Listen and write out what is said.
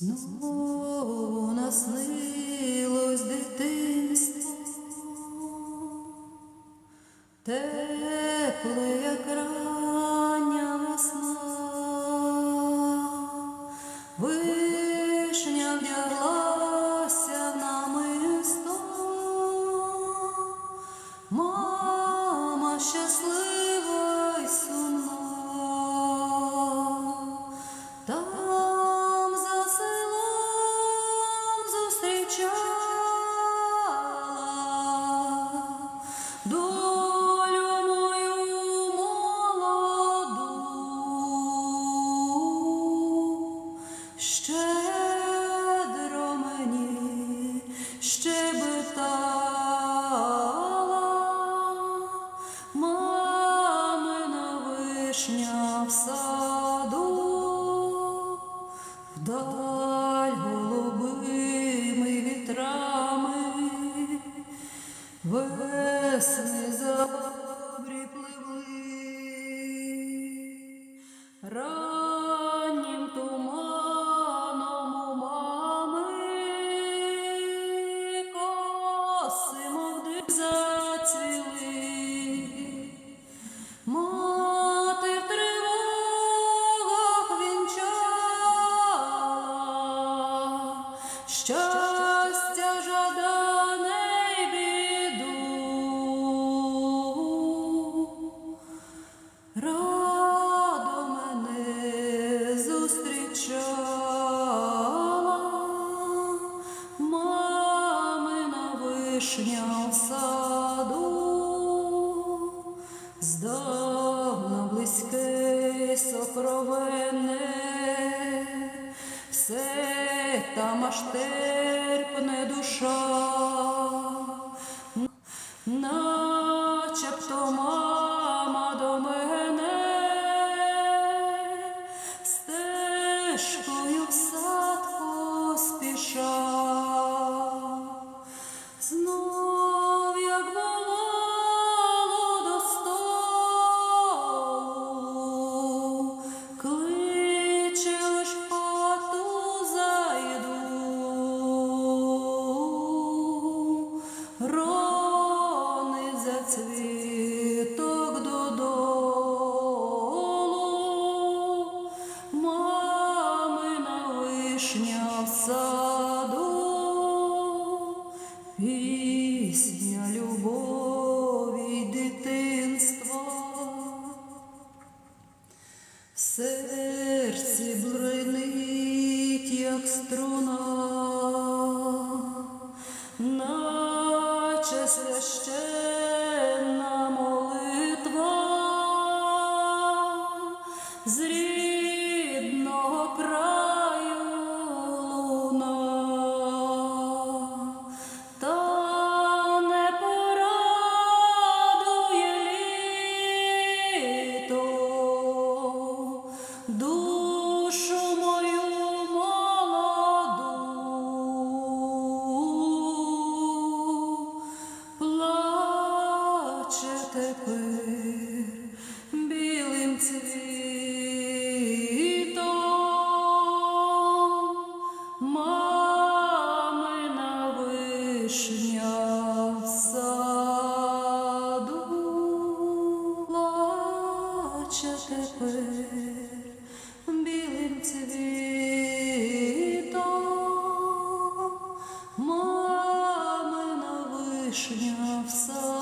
Знову наснилось дитинство, тепле, як рання весна, вишня вдяглася зустрічала долю мою молоду, щедро мені щебетала мамина вишня в саду, вдаль вітрами, весни забрі пливли, раннім туманом у мами, коси мов дик зацвіли. Мати Радо мене зустрічала. Мамина вишня саду, здавна близьке сокровенне, все там аж терпне душа. Стежкою в сад поспішав. Знов, В серці бринить, як струна, наче священна молитва. З білим цвітом мамина вишня в саду тепер білим цвітом мамина вишня в саду.